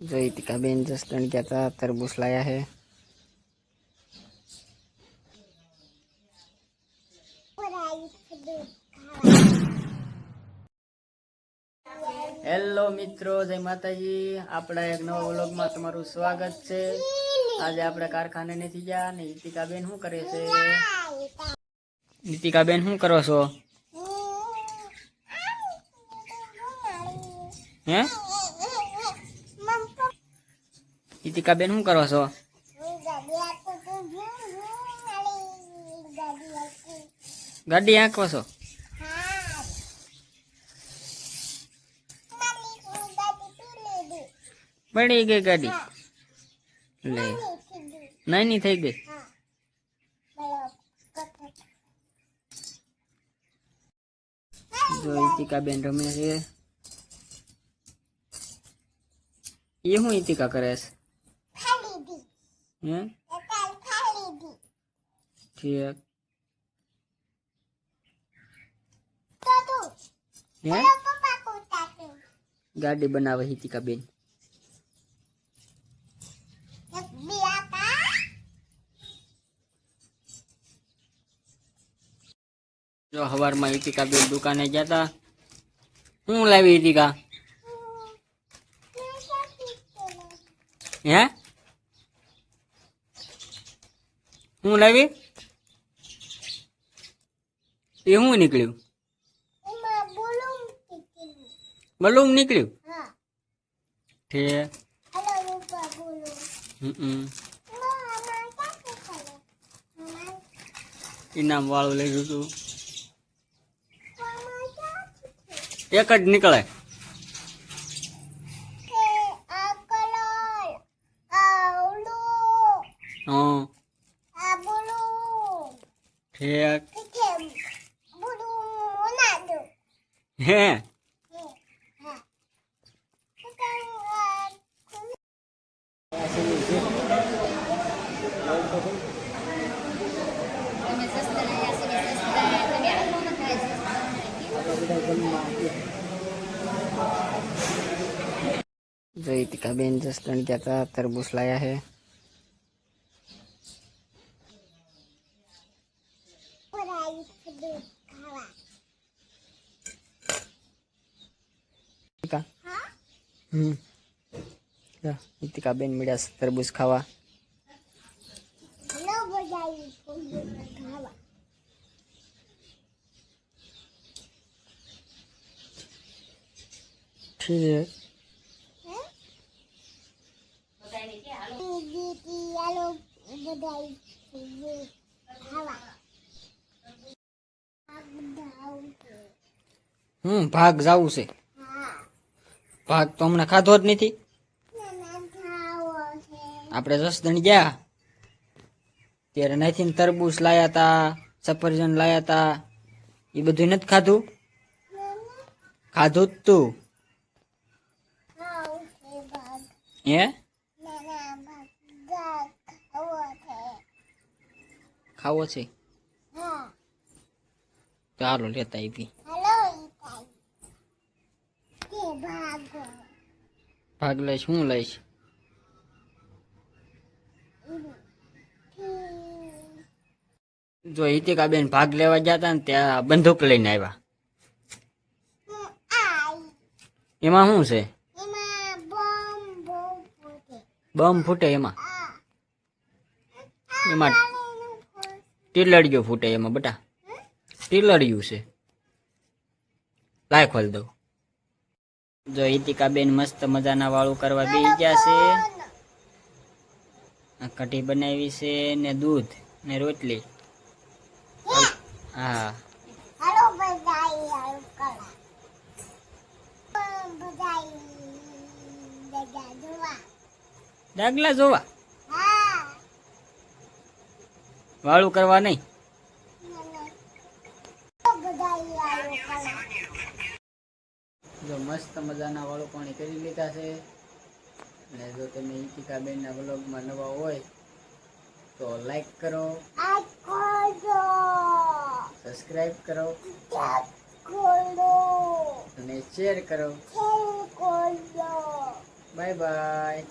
જો ઈતિકાબેન જસદણ ગયા હતા તરબૂચ લાયા હે હેલો મિત્રો, જય માતાજી. આપણા એક નવા વ્લોગમાં તમારું સ્વાગત છે. આજે આપણે કારખાને નથી ગયા ને ઇતિકાબેન શું કરે છે? ઈતિકાબેન શું કરો છો? હે? ઈતિકાબેન શું કરો છો? ગાડી આંકવો છો? પડી ગઈ ગાડી. લે. નાની થઈ ગઈ. જો ઈતિકાબેન રમે છે. એ હું ઇતિકા કરે છે? હે ઠીક હે ગાડી બનાવે હિતિકાબેન જો હવારમાં હિતિકાબેન દુકાને ગયા તા હું લાવી હિતિકા હે હું લાવી? એ હું નીકળ્યું? બલૂમ નીકળ્યું? ઠીક ઇનામ વાળું લઈ લીધું એક જ નીકળે. હા. ઠીક. હે? જસદણ ગયા હતા તરબૂચ લાયા હે ઈતિકા હમ. મળ્યા છે તરબૂચ ખાવા. ઠીક. હમ ભાગ જાવું છે. ભાગ તો હમણાં ખાધો જ નથી. આપણે જસદણ ગયા. ત્યારે નાથી તરબૂચ લાયા તા સફરજન લાયા તા. એ બધું નથી ખાધું. ખાધું જ તું. હે? ખાવો છે. ચાલો લેતા આવી ભાગ લઈશ હું લઈશ જો હિતિકા બેન ભાગ લેવા ગયા હતા ને ત્યાં બંદૂક લઈને આવ્યા. એમાં શું છે? બમ ફૂટે એમાં. એમાં ટીલડિયું ફૂટે એમાં બટા. ટીલડિયું છે. લાય ખોલ દઉં. જો હિતિકાબેન મસ્ત મજાના વાળું કરવા બેસી ગયા છે. આ કઢી બનાવી છે ને દૂધ ને રોટલી. હા. ડાગલા જોવા. વાળું કરવા નહીં બધાઈ હાલો કલા જો મસ્ત મજાના વાળો પાણી કરી લીધા છે. અને જો તમે ઈતિકાબેનના વ્લોગમાં નવા હોય તો લાઈક કરો સબસ્ક્રાઈબ કરો અને શેર કરો. Bye bye